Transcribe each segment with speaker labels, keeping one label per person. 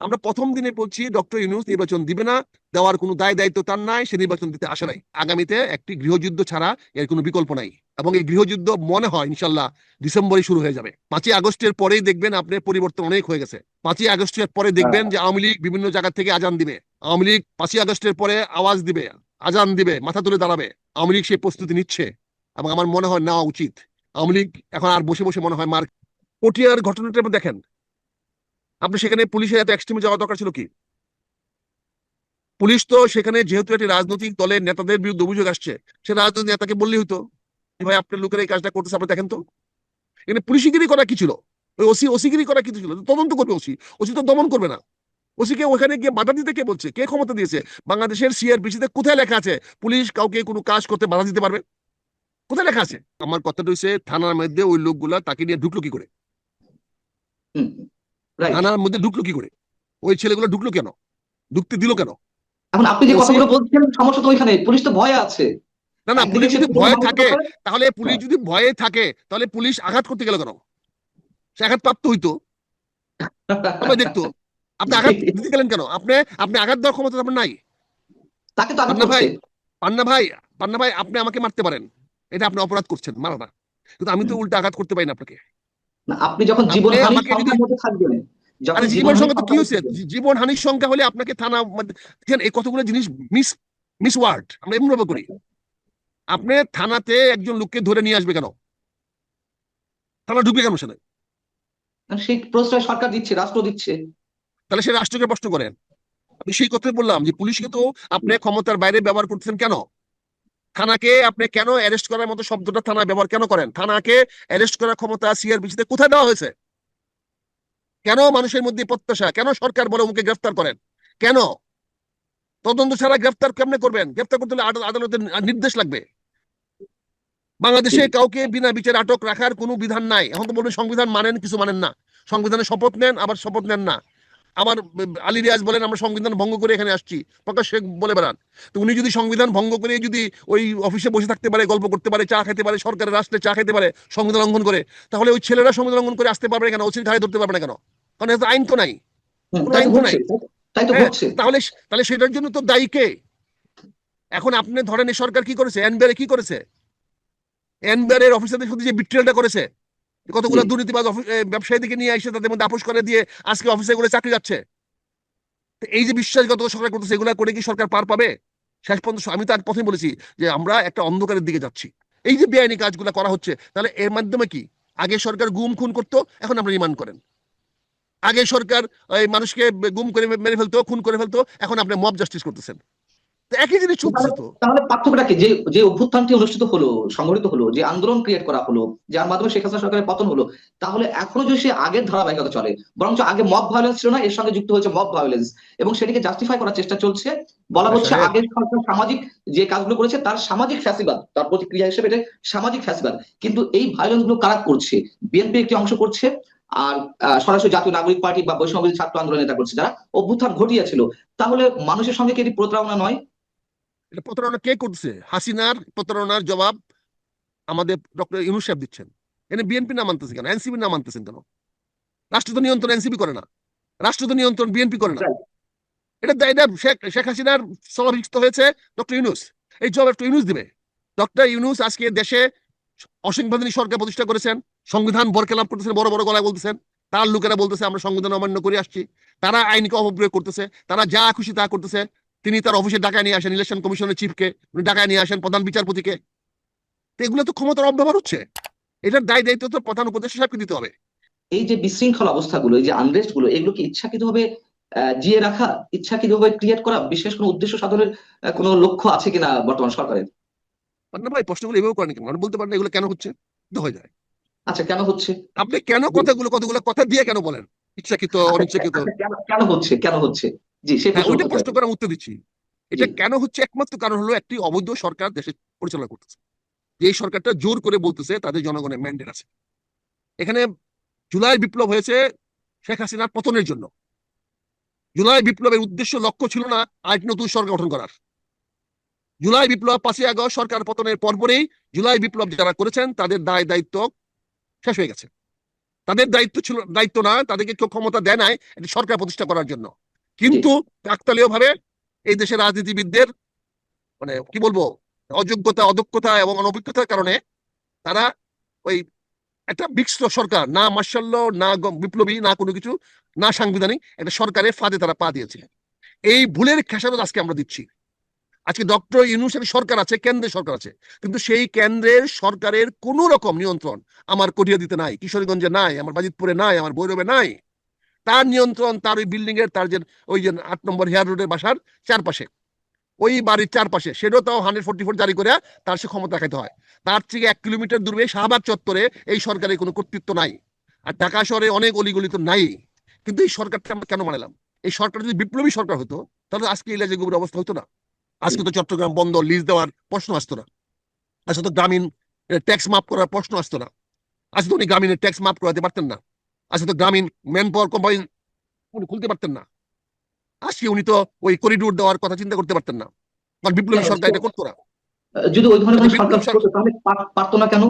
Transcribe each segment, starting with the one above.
Speaker 1: আমরা প্রথম দিনে বলছি ডক্টর ইউনুস নির্বাচন দিবে না, দেওয়ার কোনো দায় দায়িত্ব তার নাই, সে নির্বাচন দিতে আসে নাই। আগামীতে একটি গৃহযুদ্ধ ছাড়া এর কোনো বিকল্প নাই। এবং এই গৃহযুদ্ধ মনে হয়, ইনশাল্লাহ ডিসেম্বরে শুরু হয়ে যাবে। পাঁচই আগস্টের পরেই দেখবেন আপনি পরিবর্তন অনেক হয়ে গেছে। পাঁচই আগস্টের পরে দেখবেন যে আওয়ামী লীগ বিভিন্ন জায়গা থেকে আজান দিবে। আওয়ামী লীগ পাঁচই আগস্টের পরে আওয়াজ দিবে, আজান দিবে, মাথা তুলে দাঁড়াবে। আওয়ামী লীগ সেই প্রস্তুতি নিচ্ছে এবং আমার মনে হয় নেওয়া উচিত। আওয়ামী লীগ এখন আর বসে বসে মনে হয় মার পটিয়ার ঘটনাটা দেখেন। আপনি সেখানে পুলিশের এত এক্সট্রিমে যাওয়া দরকার ছিল কি? পুলিশ তো সেখানে যেহেতু একটি রাজনৈতিক দলের নেতাদের বিরুদ্ধে অভিযোগ আসছে সে রাজনৈতিক নেতাকে বললেই হতো ভাই, আপনার লোকেরা এই কাজটা করতেছে, আপনি দেখেন তো। এখানে পুলিশিগিরি করা কি ছিল? ওই ওসি, ওসিগিরি করা কি ছিল? তদন্ত করবে ওসি। ওসি তো দমন করবে না। ওসিকে ওখানে গিয়ে বাধা দিতে কে বলছে? কে ক্ষমতা দিয়েছে? বাংলাদেশের সিআরপিসিতে কোথায় লেখা আছে, পুলিশ কাউকে কোনো কাজ করতে বাধা দিতে পারবে কোথায় লেখা আছে? আমার কথাটা হচ্ছে থানার মধ্যে ওই লোকগুলা তাকে নিয়ে ঢুকলো কি করে? থানার মধ্যে ঢুকলো কি করে? ওই ছেলেগুলো ঢুকলো কেন? ঢুকতে দিল কেন?
Speaker 2: এখন আপনি যে কথাগুলো বলছেন সমস্যা তো ওইখানে পুলিশ তো ভয়ে আছে।
Speaker 1: না না পুলিশ যদি
Speaker 2: পুলিশ
Speaker 1: ভয়ে থাকে তাহলে পুলিশ
Speaker 2: হ্যাঁ।
Speaker 1: যদি ভয়ে থাকে তাহলে পুলিশ আঘাত করতে গেল কেন? সে আঘাত প্রাপ্ত হইতো। সবাই দেখতো আপনি আঘাত দিতে গেলেন কেন? আপনি আপনি আঘাত দেওয়ার ক্ষমতা আপনার নাই।
Speaker 2: তাকে তো
Speaker 1: পান্না ভাই পান্না ভাই পান্না ভাই আপনি আমাকে মারতে পারেন। এটা আপনি অপরাধ করছেন মারা না কিন্তু আমি তো উল্টা আঘাত করতে পারি না আপনাকে।
Speaker 2: না, আপনি যখন
Speaker 1: যদি-
Speaker 2: থাকবেন যখন
Speaker 1: আরে জীবন সংখ্যা তো কি হয়েছে? জীবন হানির সংখ্যা হলে আপনাকে থানা দেখেন এই কতগুলো জিনিস মিস মিস ওয়ার্ড আমরা এমন ভাবে করি। আপনি থানাতে একজন লোককে ধরে নিয়ে আসবে কেন? থানা ঢুকবে কেন সেটা
Speaker 2: সেই প্রশ্রয় সরকার দিচ্ছে রাষ্ট্র দিচ্ছে।
Speaker 1: তাহলে সে রাষ্ট্রকে প্রশ্ন করেন আমি সেই কথাই বললাম যে পুলিশকে তো আপনি ক্ষমতার বাইরে ব্যবহার করতেছেন কেন? থানাকে আপনি কেন অ্যারেস্ট করার মতো শব্দটা থানা ব্যবহার কেন করেন? থানাকে অ্যারেস্ট করার ক্ষমতা সিআরপিসিতে কোথায় দেওয়া হয়েছে? কেন মানুষের মধ্যে প্রত্যাশা? কেন সরকার বলে ওকে গ্রেফতার করেন? কেন? তদন্ত ছাড়া গ্রেফতার কেমনে করবেন? গ্রেফতার করতে হলে আদালতের নির্দেশ লাগবে। বাংলাদেশে কাউকে বিনা বিচারে আটক রাখার কোনো বিধান নাই। এখন তো বলবেন সংবিধান মানেন, কিছু মানেন না। সংবিধানে শপথ নেন, আবার শপথ নেন না। আমার আলী রিয়াজ বলেন, আমরা সংবিধান ভঙ্গ করে এখানে আসছি। প্রকাশ শেখ বলে বেড়ান। তো উনি যদি সংবিধান ভঙ্গ করে যদি ওই অফিসে বসে থাকতে পারে, গল্প করতে পারে, চা খেতে পারে, সরকারের রাষ্ট্রে চা খেতে পারে, সংবিধান লঙ্ঘন করে, তাহলে ওই ছেলেরা সংবিধান লঙ্ঘন করে আসতে পারবে কেন? ওসির ঘাড়ে ধরতে পারবে না কেন? কারণ এত আইন তো নাই। আইন তো নাই। হ্যাঁ, তাহলে তাহলে সেটার জন্য তো দায়ী কে? এখন আপনি ধরেন এই সরকার কি করেছে? এনবিআর কি করেছে? এনবিআর এর অফিসারদের সাথে যে বিট্রিয়ালটা করেছে কতগুলো দুর্নীতিবাজ এ, ব্যবসায়ীদেরকে নিয়ে এসে তাদের মধ্যে আপোষ করে দিয়ে আজকে অফিসে করে চাকরি যাচ্ছে। এই যে বিশ্বাসগত সরকার করতেছে এগুলা করে কি সরকার পার পাবে? শেষ পর্যন্ত আমি তো আজ প্রথমে বলেছি যে আমরা একটা অন্ধকারের দিকে যাচ্ছি। এই যে বেআইনি কাজগুলো করা হচ্ছে তাহলে এর মাধ্যমে কি? আগে সরকার গুম খুন করতো এখন আমরা রিমান্ড করেন। আগে সরকার ওই মানুষকে গুম করে মেরে ফেলতো খুন করে ফেলতো এখন আপনি মব জাস্টিস করতেছেন। একই জিনিস চলছে তো।
Speaker 2: তাহলে পার্থক্যটা কি? যে যে অভ্যুত্থানটি অনুষ্ঠিত হলো সংগঠিত হলো যে আন্দোলন ক্রিয়েট করা হলো যার মাধ্যমে শেখ হাসিনা সরকারের পতন হলো তাহলে এখনও যদি সে আগের ধারাবাহিকতা চলে বরঞ্চ আগে মব ভায়োলেন্স ছিল না এর সঙ্গে যুক্ত হয়েছে মব ভায়োলেন্স এবং সেটিকে জাস্টিফাই করার চেষ্টা চলছে বলা হচ্ছে
Speaker 1: আসলে-
Speaker 2: আগের সরকার সামাজিক যে কাজগুলো করেছে তার সামাজিক ফ্যাসিবাদ তার প্রতিক্রিয়া হিসেবে এটা সামাজিক ফ্যাসিবাদ। কিন্তু এই ভায়োলেন্সগুলো কারা করছে? বিএনপি একটি অংশ করছে আর সরাসরি জাতীয় নাগরিক পার্টি বা বৈষম্যবিরোধী ছাত্র আন্দোলন নেতা করছে যারা অভ্যুত্থান ঘটিয়েছিল। তাহলে মানুষের সঙ্গে কি এটি প্রতারণা নয়?
Speaker 1: এটা প্রতারণা কে করছে? হাসিনার প্রতারণার জবাব আমাদের ডক্টর ইউনুস সাহেব দিচ্ছেন। এনে বিএনপি না মানতেছে কেন? এনসিপি না মানতেছেন কেন? রাষ্ট্র তো নিয়ন্ত্রণ এনসিপি করে না। রাষ্ট্র তো নিয়ন্ত্রণ বিএনপি করে না। এটা এটা শেখ শেখ হাসিনার স্থলাভিষিক্ত হয়েছে ডক্টর ইউনুস। এই জবাব ডক্টর ইউনুস দিবে। ডক্টর ইউনুস আজকে দেশে অসাংবিধানিক সরকার প্রতিষ্ঠা করেছেন। সংবিধান বরকেলাপ করতেছেন বড় বড় গলায় বলতেছেন। তার লোকেরা বলতেছে আমরা সংবিধান অমান্য করে আসছি। তারা আইনকে অপপ্রয়োগ করতেছে। তারা যা খুশি তা করতেছে। তিনি তার অফিসে ডাকায় নিয়ে আসেন ইলেকশন কমিশনের চিফকে। উনি ডাকায় নিয়ে আসেন প্রধান বিচারপতিকে। তো এগুলো তো ক্ষমতার অব্যবহার হচ্ছে। এটার দায় দায়িত্ব তো প্রধান উপদেষ্টা সাহেবকে দিতে হবে।
Speaker 2: এই যে বিশৃঙ্খল অবস্থাগুলো এই যে আনরেস্টগুলো এগুলো কি ইচ্ছাকৃতভাবে জিয়ে রাখা ইচ্ছাকৃতভাবে ক্রিয়েট করা বিশেষ কোনো উদ্দেশ্য সাধনের কোনো লক্ষ্য আছে কিনা বর্তমান সরকারের?
Speaker 1: পান্না ভাই প্রশ্নগুলো এভাবে করেন কেন? আপনি বলতে পারেন এগুলো কেন হচ্ছে? হয়ে যায়।
Speaker 2: আচ্ছা কেন হচ্ছে?
Speaker 1: আপনি কেন কথাগুলো কতগুলো কথা দিয়ে কেন বলেন? ইচ্ছাকৃত
Speaker 2: আচ্ছা,
Speaker 1: অনিচ্ছাকৃত?
Speaker 2: আচ্ছা, কেন- হচ্ছে? কেন হচ্ছে? জি সেই
Speaker 1: হ্যাঁ ওইটা প্রশ্ন করার উত্তর দিচ্ছি। এটা কেন হচ্ছে? একমাত্র কারণ হলো একটি অবৈধ সরকার দেশে পরিচালনা করতেছে। যে এই সরকারটা জোর করে বলতেছে তাদের জনগণের ম্যান্ডেট আছে। এখানে জুলাই বিপ্লব হয়েছে শেখ হাসিনার পতনের জন্য। জুলাই বিপ্লবের উদ্দেশ্য লক্ষ্য ছিল না আরেকটি নতুন সরকার গঠন করার। জুলাই বিপ্লব পাঁচই আগস্ট সরকার পতনের পরপরেই জুলাই বিপ্লব যারা করেছেন তাদের দায় দায়িত্ব শেষ হয়ে গেছে। তাদের দায়িত্ব ছিল দায়িত্ব না তাদেরকে কেউ ক্ষমতা দেয় নাই এটি সরকার প্রতিষ্ঠা করার জন্য। কিন্তু কাকতালীয় ভাবে এই দেশের রাজনীতিবিদদের মানে কি বলব অযোগ্যতা অদক্ষতা এবং অনভিজ্ঞতার কারণে তারা ওই একটা বিক্স সরকার না মার্শাল্য না বিপ্লবী না কোনো কিছু না সাংবিধানিক একটা সরকারের ফাঁদে তারা পা দিয়েছে। এই ভুলের খেসারত আজকে আমরা দিচ্ছি। আজকে ডক্টর ইউনুসের সরকার আছে, কেন্দ্রের সরকার আছে। কিন্তু সেই কেন্দ্রের সরকারের কোন রকম নিয়ন্ত্রণ আমার কটিয়াদিতে নাই, কিশোরগঞ্জে নাই, আমার বাজিতপুরে নাই, আমার ভৈরবে নাই। তার নিয়ন্ত্রণ, তার ওই বিল্ডিং এর, তার যে ওই যে আট নম্বর হেয়ার রোডের বাসার চারপাশে। ওই বাড়ির চারপাশে, সেটাও তাও হান্ড্রেড ফোর্টি ফোর জারি করে তার সে ক্ষমতা দেখাইতে হয়। তার থেকে এক কিলোমিটার দূরে শাহবাগ চত্বরে এই সরকারের কোনো কর্তৃত্ব নাই। আর ঢাকা শহরে অনেক অলিগলি তো নাই। কিন্তু এই সরকারটা আমরা কেন মানালাম? এই সরকার যদি বিপ্লবী সরকার হতো, তাহলে আজকে এই লাজে গোবর অবস্থা হতো না। আজকে তো চট্টগ্রাম বন্ধ লিজ দেওয়ার প্রশ্ন আসতো না। আজকে তো গ্রামীণ ট্যাক্স মাফ করার প্রশ্ন আসতো না। আজকে তো উনি গ্রামীণের ট্যাক্স মাফ করাতে পারতেন না। আজকে তো গ্রামীণ ম্যান পাওয়ার কোম্পানি উনি খুলতে পারতেন না। আজকে উনি তো ওই করিডোর দেওয়ার কথা চিন্তা করতে পারতেন না। কারণ বিপ্লবী সরকার এটা করতো না।
Speaker 2: যদি ওই ধরনের সরকার তাহলে পারতো না কেন?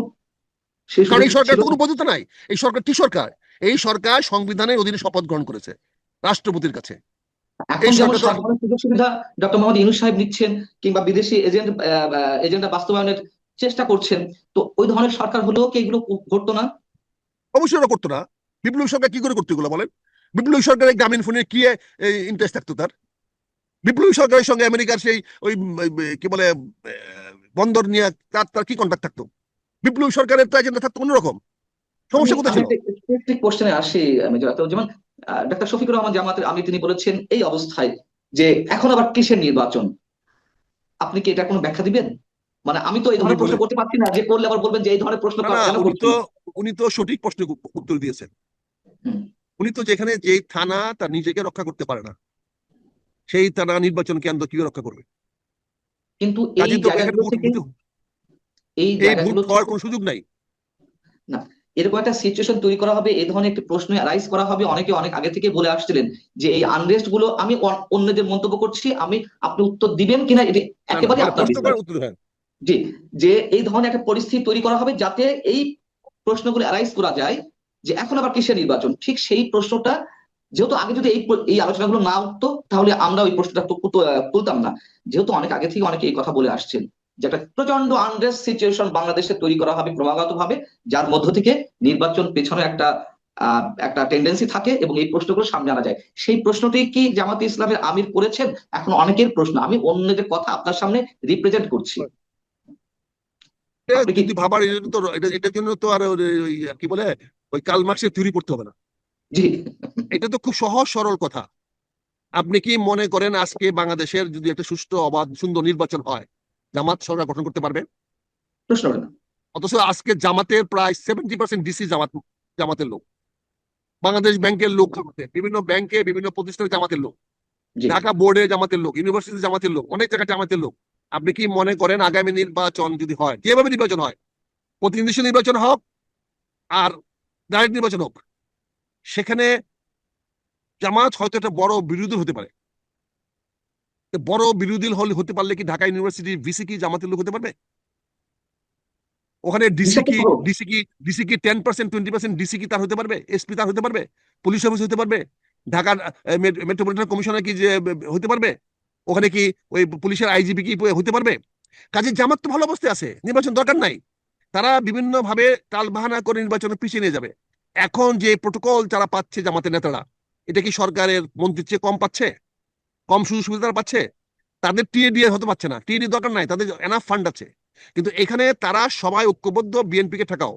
Speaker 1: কারণ এই সরকার তো কোনো বৈধতা নাই। এই সরকার কি সরকার? এই সরকার সংবিধানের অধীনে শপথ গ্রহণ করেছে রাষ্ট্রপতির কাছে।
Speaker 2: এখন সুযোগ সুবিধা ডক্টর মোহাম্মদ ইউনুস সাহেব নিচ্ছেন কিংবা বিদেশি এজেন্ট এজেন্ডা বাস্তবায়নের চেষ্টা করছেন তো ওই ধরনের সরকার হলেও কি এগুলো ঘটতো না?
Speaker 1: অবশ্যই ওরা করতো না। বিপ্লবী সরকার কি করে করতো এগুলো বলেন? বিপ্লবী সরকারের গ্রামীণ ফোনে কি ইন্টারেস্ট থাকতো তার? বিপ্লবী সরকারের সঙ্গে আমেরিকার সেই ওই কি বলে আহ, বন্দর নিয়ে তার তার কি কন্ট্যাক্ট থাকতো? বিপ্লবী সরকারের তো এজেন্ডা থাকতো অন্যরকম। সমস্যা কোথায় ছিল?
Speaker 2: কোশ্চেনে আসি আক্তার। যেমন ডাক্তার শফিকুর রহমান জামাতের আমি তিনি বলেছেন এই অবস্থায় যে এখন আবার কিসের নির্বাচন? আপনি কি এটা কোনো ব্যাখ্যা দিবেন? মানে আমি তো এই ধরনের প্রশ্ন করতে পারছি না যে করলে আবার বলবেন যে এই ধরনের প্রশ্ন
Speaker 1: না না উনি তো সঠিক প্রশ্নের উত্তর দিয়েছেন। উনি তো যেখানে যেই থানা তার নিজেকে রক্ষা করতে পারে না। সেই থানা নির্বাচন কেন্দ্র কীভাবে রক্ষা করবে?
Speaker 2: কিন্তু এই জায়গাগুলো থেকে এই জায়গাগুলো
Speaker 1: হওয়ার কোনো সুযোগ নাই।
Speaker 2: এরকম একটা সিচুয়েশন তৈরি করা হবে এই ধরনের একটি প্রশ্ন রাইজ করা হবে। অনেকে অনেক আগে থেকে বলে আসছিলেন যে এই আনরেস্টগুলো আমি অন্যদের মন্তব্য করছি আমি আপনি উত্তর দিবেন কিনা এটি
Speaker 1: না,
Speaker 2: একেবারে
Speaker 1: হ্যাঁ
Speaker 2: জি যে এই ধরনের একটা পরিস্থিতি তৈরি করা হবে যাতে এই প্রশ্নগুলো অ্যারাইজ করা যায় যে এখন আবার কিসের নির্বাচন? ঠিক সেই প্রশ্নটা যেহেতু আগে যদি এই এই আলোচনাগুলো না উঠতো তাহলে আমরা ওই প্রশ্নটা তুলতাম না। যেহেতু অনেক আগে থেকে অনেকে এই কথা বলে আসছেন। যে একটা প্রচণ্ড আনরেস্ট সিচুয়েশন বাংলাদেশে তৈরি করা হবে ক্রমাগত ভাবে যার মধ্য থেকে নির্বাচন পেছনে একটা একটা টেন্ডেন্সি থাকে এবং এই প্রশ্নগুলো সামনে আনা যায়। সেই প্রশ্নটি কি জামাতে ইসলামের আমির করেছেন? এখন অনেকের প্রশ্ন। আমি অন্যদের কথা আপনার সামনে রিপ্রেজেন্ট করছি।
Speaker 1: এটা
Speaker 2: আপনি কি-
Speaker 1: ভাবার তো এটা এটার জন্য তো আর ওই কি বলে ওই কাল মার্ক্সের থিওরি পড়তে হবে না।
Speaker 2: জি।
Speaker 1: এটা তো খুব সহজ সরল কথা। আপনি কি মনে করেন আজকে বাংলাদেশের যদি একটা সুষ্ঠু অবাধ সুন্দর নির্বাচন হয় জামাত সরকার গঠন করতে পারবে?
Speaker 2: প্রশ্ন না
Speaker 1: অথচ আজকে জামাতের প্রায় সেভেন্টি পার্সেন্ট ডিসি জামাত জামাতের লোক। বাংলাদেশ ব্যাংকের লোক জামাতের বিভিন্ন ব্যাংকে বিভিন্ন প্রতিষ্ঠানে জামাতের লোক। ঢাকা বোর্ডে জামাতের লোক ইউনিভার্সিটি জামাতের লোক অনেক জায়গায় জামাতের লোক। আপনি কি মনে করেন আগামী নির্বাচন যদি হয়? যেভাবে নির্বাচন হয়? প্রতিনিধি নির্বাচন হোক আর ডাইরেক্ট নির্বাচন হোক। সেখানে জামাত হয়তো একটা বড় বিরোধী হতে পারে। বড় বিরোধী হলে হতে পারলে কি ঢাকা ইউনিভার্সিটির ভিসি কি জামাতের লোক হতে পারবে? ওখানে ডিসি কি ডিসি কি ডিসি কি ten percent twenty percent DC কি তার হতে পারবে? এসপি তার হতে পারবে? পুলিশ অফিস হতে পারবে? ঢাকার মেট্রোপলিটন কমিশনার কি যে হতে পারবে? ওখানে কি ওই পুলিশের আইজিপি কি হতে পারবে? কাজে জামাত তো ভালো অবস্থায় আছে নির্বাচন দরকার নাই। তারা বিভিন্ন ভাবে টালবাহানা করে নির্বাচনে পিছিয়ে নিয়ে যাবে। এখন যে প্রোটোকল যারা পাচ্ছে জামাতের নেতারা এটা কি সরকারের মন্ত্রীর চেয়ে কম পাচ্ছে? কম সুযোগ সুবিধা তারা পাচ্ছে তাদের টিএ দিয়ে হতে পারছে না। টিএ দরকার নাই তাদের এনাফ ফান্ড আছে। কিন্তু এখানে তারা সবাই ঐক্যবদ্ধ বিএনপি কে ঠেকাও।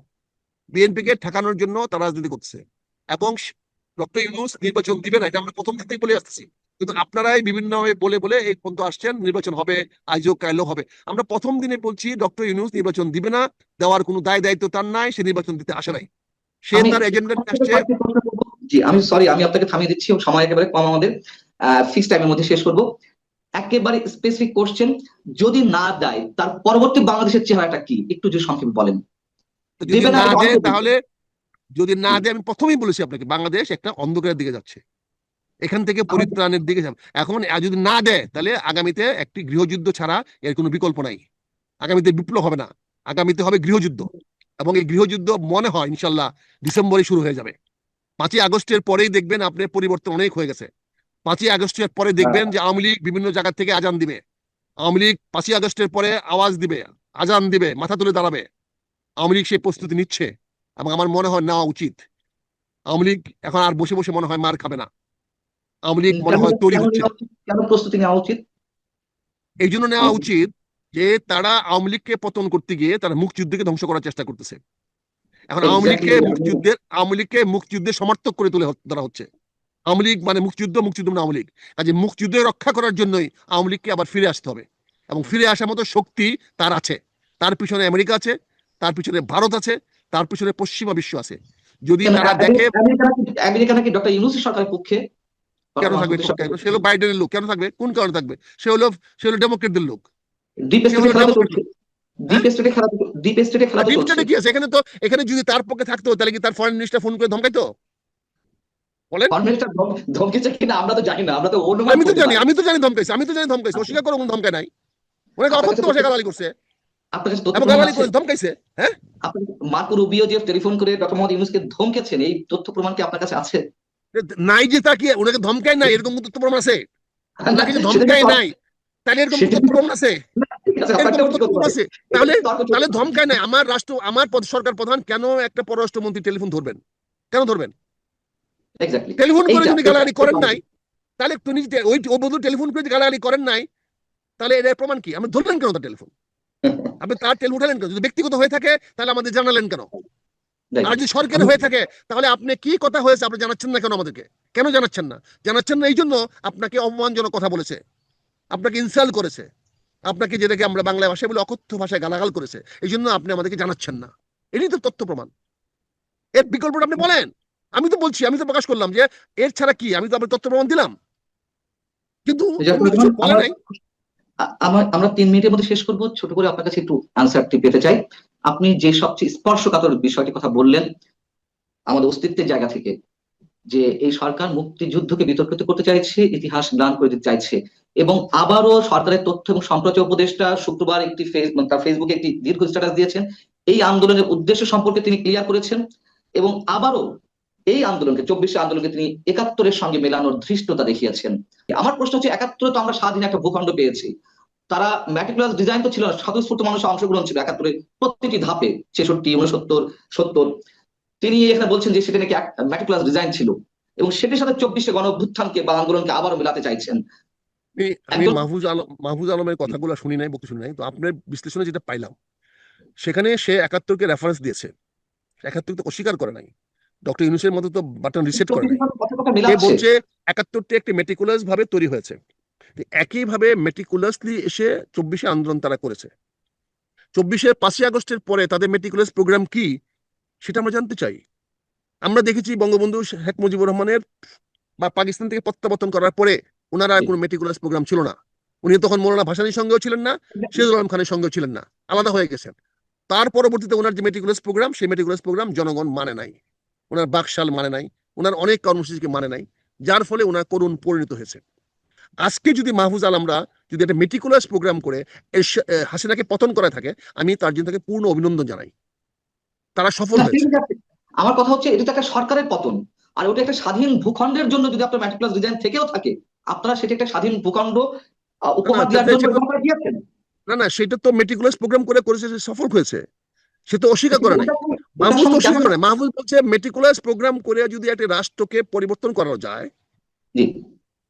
Speaker 1: বিএনপি কে ঠেকানোর জন্য তারা রাজনীতি করছে এবং ডক্টর ইউনুস নির্বাচন দিবে না এটা আমরা প্রথম থেকেই বলে আসতেছি। কিন্তু আপনারাই বিভিন্নভাবে বলে বলে এই পর্যন্ত আসছেন নির্বাচন হবে আজও কাইলেও হবে। আমরা প্রথম দিনে বলছি ডক্টর ইউনুস নির্বাচন দিবে না দেওয়ার কোনো দায় দায়িত্ব তার নাই সে নির্বাচন দিতে আসে নাই। সে তার এজেন্ডা নিয়ে আসছে।
Speaker 2: জি আমি সরি আমি আপনাকে থামিয়ে দিচ্ছি সময় একেবারে কম আমাদের। ফিক্স টাইমের মধ্যে শেষ করব। একেবারে স্পেসিফিক কোশ্চেন যদি না দেয় তার পরবর্তী বাংলাদেশের চেহারাটা কি? একটু যদি সংক্ষেপে বলেন।
Speaker 1: তাহলে যদি না দেয় আমি প্রথমেই বলেছি আপনাকে বাংলাদেশ একটা অন্ধকারের দিকে যাচ্ছে। এখান থেকে পরিত্রাণের দিকে যাবে। এখন যদি না দেয় তাহলে আগামীতে একটি গৃহযুদ্ধ ছাড়া এর কোনো বিকল্প নাই। আগামীতে বিপ্লব হবে না। আগামীতে হবে গৃহযুদ্ধ। এবং এই গৃহযুদ্ধ মনে হয় ইনশাল্লাহ ডিসেম্বরে শুরু হয়ে যাবে। পাঁচই আগস্টের পরেই দেখবেন আপনার পরিবর্তন অনেক হয়ে গেছে। পাঁচই আগস্টের পরে দেখবেন যে আওয়ামী লীগ বিভিন্ন জায়গা থেকে আজান দিবে। আওয়ামী লীগ পাঁচই আগস্টের পরে আওয়াজ দিবে আজান দিবে মাথা তুলে দাঁড়াবে। আওয়ামী লীগ সেই প্রস্তুতি নিচ্ছে এবং আমার মনে হয় নেওয়া উচিত। আওয়ামী লীগ এখন আর বসে বসে মনে হয় মার খাবে না। আওয়ামী লীগ মনে হয় তৈরি হচ্ছে।
Speaker 2: কেন প্রস্তুতি নেওয়া উচিত?
Speaker 1: এই জন্য নেওয়া উচিত যে তারা আওয়ামী লীগকে পতন করতে গিয়ে তারা মুক্তিযুদ্ধকে ধ্বংস করার চেষ্টা করতেছে। এখন আওয়ামী লীগকে. মুক্তিযুদ্ধের আওয়ামী লীগকে মুক্তিযুদ্ধের সমর্থক করে তুলে ধরা হচ্ছে। আওয়ামী লীগ মানে মুক্তিযুদ্ধ মুক্তিযুদ্ধ মানে আওয়ামী লীগ। কাজে মুক্তিযুদ্ধ রক্ষা করার জন্যই আওয়ামী লীগকে আবার ফিরে আসতে হবে। এবং ফিরে আসার মতো শক্তি তার আছে। তার পিছনে আমেরিকা আছে তার পিছনে ভারত আছে তার পিছনে পশ্চিমা বিশ্ব আছে। যদি তারা দেখে
Speaker 2: আমেরিকা নাকি- ডক্টর ইউনুসের সরকারের পক্ষে?
Speaker 1: কেন থাকবে? সে হলো বাইডেনের লোক। কেন থাকবে? কোন কারণে থাকবে? সে হলো সে হলো ডেমোক্রেটদের লোক।
Speaker 2: ডিপ স্টেটে খেলা তো
Speaker 1: ডেমোক্রেট।
Speaker 2: চলছে ডিপ স্টেটে খেলা ডিপ স্টেটে খেলা তো
Speaker 1: ডিপ
Speaker 2: চলছে
Speaker 1: স্টেটে কি আছে? এখানে তো এখানে যদি তার পক্ষে থাকতো তাহলে কি তার ফরেন মিনিস্টার ফোন করে ধমকাইতো? বলেন।
Speaker 2: ধমকেছে কিনা আমরা তো জানি না আমরা তো অনুমান
Speaker 1: আমি তো জানি আমি তো জানি ধমকাইছে আমি তো জানি ধমকাইছে অস্বীকার করে নাই। অনেক ভাষায় গালালি করছে। হ্যাঁ?
Speaker 2: আপনি মার্কো রুবিও যে টেলিফোন করে ডক্টর মোহাম্মদ ইউনুসকে ধমকেছেন এই তথ্য প্রমাণ কি আপনার কাছে আছে?
Speaker 1: নাই যে তা কি ওনাকে ধমকায় নাই এরকম তথ্য প্রমাণ আছে? ধমকায় নাই তাহলে এরকম তথ্য প্রমাণ আছে? তাহলে তাহলে ধমকায় নাই আমার রাষ্ট্র আমার সরকার প্রধান কেন একটা পররাষ্ট্রমন্ত্রী টেলিফোন ধরবেন? কেন ধরবেন. টেলিফোন করে যদি গালাগালি করেন নাই তাহলে ওই ও বন্ধু টেলিফোন করে গালাগালি করেন নাই তাহলে এর প্রমাণ কি? আপনি ধরলেন কেন তার টেলিফোন আপনি তার টেলিফোন উঠালেন কেন? যদি ব্যক্তিগত হয়ে থাকে তাহলে আমাদের জানালেন কেন? আর যদি সরকারি হয়ে থাকে তাহলে আপনি কি কথা হয়েছে আপনি জানাচ্ছেন না কেন আমাদেরকে? কেন জানাচ্ছেন না? জানাচ্ছেন না এই জন্য আপনাকে অপমানজনক কথা বলেছে আপনাকে ইনসাল্ট করেছে আপনাকে যেটাকে আমরা বাংলা ভাষায় বলে অকথ্য ভাষায় গালাগাল করেছে এই জন্য আপনি আমাদেরকে জানাচ্ছেন না। এটাই তো তথ্য প্রমাণ। এর বিকল্পটা আপনি বলেন। আমি তো বলছি আমি তো প্রকাশ করলাম যে এর ছাড়া কি? আমি তো আপনার তথ্য প্রমাণ দিলাম। কিন্তু
Speaker 2: আমার- তিন মিনিটের মধ্যে শেষ করব। ছোট করে আপনার কাছে একটু আনসারটি পেতে চাই। আপনি যে সবচেয়ে স্পর্শকাতর বিষয়টি কথা বললেন আমাদের অস্তিত্বের জায়গা থেকে যে এই সরকার মুক্তিযুদ্ধকে বিতর্কিত করতে চাইছে ইতিহাস গ্লান করে দিতে চাইছে এবং আবারও সরকারের তথ্য এবং সম্প্রচার উপদেষ্টা শুক্রবার একটি মানে তার ফেসবুকে একটি দীর্ঘ স্ট্যাটাস দিয়েছেন। এই আন্দোলনের উদ্দেশ্য সম্পর্কে তিনি ক্লিয়ার করেছেন এবং আবারও এই আন্দোলনকে চব্বিশে আন্দোলনকে তিনি একাত্তরের সঙ্গে মেলানোর ধৃষ্টতা দেখিয়েছেন। আমার প্রশ্ন হচ্ছে একাত্তরে তো আমরা স্বাধীন একটা ভূখণ্ড পেয়েছি। তারা ম্যাটিকুলার ডিজাইন তো ছিল না স্বতঃস্ফূর্ত মানুষের অংশগ্রহণ ছিল একাত্তরে প্রত্যেকটি ধাপে ছেষট্টি উনসত্তর সত্তর। তিনি এখানে বলছেন যে সেটা নাকি ম্যাটিকুলার ডিজাইন ছিল। এবং সেটির সাথে চব্বিশে গণ অভ্যুত্থানকে বা আন্দোলনকে আবারও মেলাতে চাইছেন।
Speaker 1: আমি মাহফুজ আলম মাহফুজ আলমের কথাগুলো শুনি নাই বক্তব্য শুনি নাই তো আপনার বিশ্লেষণে যেটা পাইলাম সেখানে সে একাত্তরকে রেফারেন্স দিয়েছে। একাত্তর তো অস্বীকার করে নাই। ডক্টর ইউনুসের মতো তো বাটন রিসেট করে সে বলছে একাত্তরটি একটি মেটিকুলাস ভাবে তৈরি হয়েছে। একইভাবে মেটিকুলাসলি এসে চব্বিশে আন্দোলন তারা করেছে। চব্বিশে পাঁচই আগস্টের পরে তাদের মেটিকুলাস প্রোগ্রাম কি সেটা আমরা জানতে চাই। আমরা দেখেছি বঙ্গবন্ধু শেখ মুজিবুর রহমানের বা পাকিস্তান থেকে প্রত্যাবর্তন করার পরে ওনারা আর কোনো মেটিকুলাস প্রোগ্রাম ছিল না। উনি তখন মৌলানা ভাসানির সঙ্গেও ছিলেন না সিরাজুল আলম খানের সঙ্গেও ছিলেন না। আলাদা হয়ে গেছেন। তার পরবর্তীতে ওনার যে মেটিকুলাস প্রোগ্রাম সেই মেটিকুলাস প্রোগ্রাম জনগণ মানে নাই। ওনার বাকশাল মানে নাই ওনার অনেক কর্মসূচিকে মানে নাই যার ফলে ওনার করুণ পরিণত হয়েছে। আজকে যদি মাহফুজ আলমরা যদি একটা মেটিকুলাস প্রোগ্রাম করে হাসিনাকে পতন করে থাকে আমি তার জন্য তাকে পূর্ণ অভিনন্দন জানাই। তারা সফল হয়েছে।
Speaker 2: আমার কথা হচ্ছে এটা তো একটা সরকারের পতন আর ওটা একটা স্বাধীন ভূখণ্ডের জন্য যদি আপনার ম্যাটিকুলাস ডিজাইন থেকেও থাকে আপনারা সেটা একটা স্বাধীন ভূখণ্ড উপহার
Speaker 1: না,
Speaker 2: দেওয়ার জন্য দিয়েছেন।
Speaker 1: না না সেটা তো মেটিকুলাস প্রোগ্রাম করে করেছে সফল হয়েছে। সে তো অস্বীকার করে নাই। মাহফুজ তো নাই মাহফুজ বলছে মেটিকুলাস প্রোগ্রাম করে যদি একটা রাষ্ট্রকে পরিবর্তন করা যায়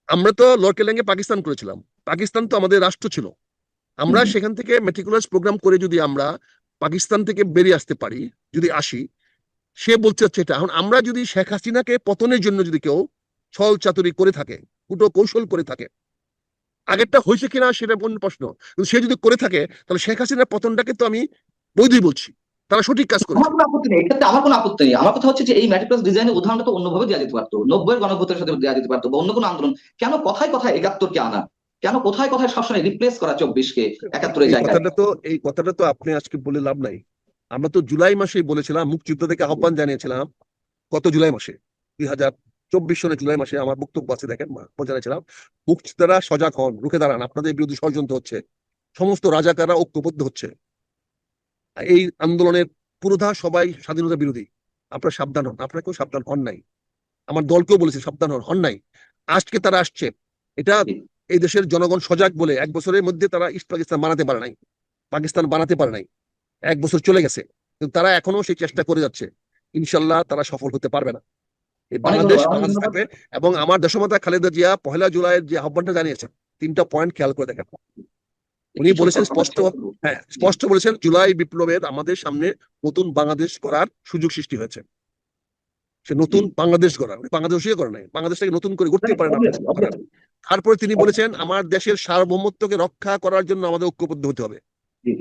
Speaker 1: আমরা তো লড়কেলেঙ্গে পাকিস্তান করেছিলাম। পাকিস্তান তো আমাদের রাষ্ট্র ছিল। আমরা সেখান থেকে মেটিকুলাস প্রোগ্রাম করে যদি আমরা পাকিস্তান থেকে বেরিয়ে আসতে পারি যদি আসি সে বলতে হচ্ছে এটা। এখন আমরা যদি শেখ হাসিনাকে পতনের জন্য যদি কেউ ছল চাতুরি করে থাকে কুটো কৌশল করে থাকে আগেরটা হয়েছে কিনা সেটা অন্য প্রশ্ন। সে যদি করে থাকে তাহলে শেখ হাসিনার পতনটাকে তো আমি বৈধই বলছি। তারা সঠিক কাজ
Speaker 2: আমার কোনো আপত্তি নেই এক্ষেত্রে আমার কোনো আপত্তি নেই। আমার কথা হচ্ছে যে এই ডিজাইনের উদাহরণটা তো অন্যভাবে দেওয়া যেতে পারতো। নব্বই গণভোটের সাথে দেওয়া যেতে পারতো বা অন্য কোনো আন্দোলন। কেন কথায় কথায় একাত্তরকে আনা? কেন কোথায় কোথায় সবসময় রিপ্লেস করা চব্বিশকে জায়গায়?
Speaker 1: কথাটা তো এই কথাটা তো আপনি আজকে বলে লাভ নাই। আমরা তো জুলাই মাসেই বলেছিলাম মুক্তিযুদ্ধ থেকে আহ্বান জানিয়েছিলাম গত জুলাই মাসে? দুই হাজার চব্বিশ সনের জুলাই মাসে আমার বক্তব্য আছে দেখেন জানিয়েছিলাম মুক্তিযোদ্ধারা সজাগ হন রুখে দাঁড়ান আপনাদের বিরুদ্ধে ষড়যন্ত্র হচ্ছে সমস্ত রাজাকাররা ঐক্যবদ্ধ হচ্ছে। এই আন্দোলনের পুরোধা সবাই স্বাধীনতা বিরোধী। আপনারা সাবধান হন। আপনারা কেউ সাবধান হন নাই। আমার দলকেও বলেছে সাবধান হন। হন নাই। আজকে তারা আসছে। এটা এই দেশের জনগণ সজাগ বলে এক বছরের মধ্যে তারা ইস্ট পাকিস্তান বানাতে পারে নাই। পাকিস্তান বানাতে পারে নাই। এক বছর চলে গেছে। কিন্তু তারা এখনও সেই চেষ্টা করে যাচ্ছে। ইনশাল্লাহ তারা সফল হতে পারবে না। এই বাংলাদেশ বাংলাদেশ থাকবে এবং আমার দেশমাতা খালেদা জিয়া পহেলা জুলাইয়ের যে আহ্বানটা জানিয়েছেন তিনটা পয়েন্ট খেয়াল করে দেখেন। উনি বলেছেন স্পষ্ট হ্যাঁ স্পষ্ট বলেছেন জুলাই বিপ্লবের আমাদের সামনে নতুন বাংলাদেশ করার সুযোগ সৃষ্টি হয়েছে। সে নতুন বাংলাদেশ গড়া উনি করে নাই বাংলাদেশটাকে নতুন করে গড়তে পারে না. তারপরে তিনি বলেছেন আমার দেশের সার্বভৌমত্বকে রক্ষা করার জন্য আমাদের ঐক্যবদ্ধ হতে হবে।
Speaker 2: জি।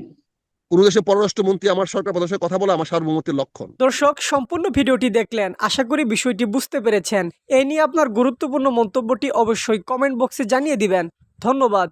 Speaker 1: কোন দেশের পররাষ্ট্রমন্ত্রী আমার সরকার কথা বলে আমার সার্বভৌমত্বের লক্ষণ।
Speaker 3: দর্শক সম্পূর্ণ ভিডিওটি দেখলেন আশা করি বিষয়টি বুঝতে পেরেছেন। এ নিয়ে আপনার গুরুত্বপূর্ণ মন্তব্যটি অবশ্যই কমেন্ট বক্সে জানিয়ে দিবেন। ধন্যবাদ।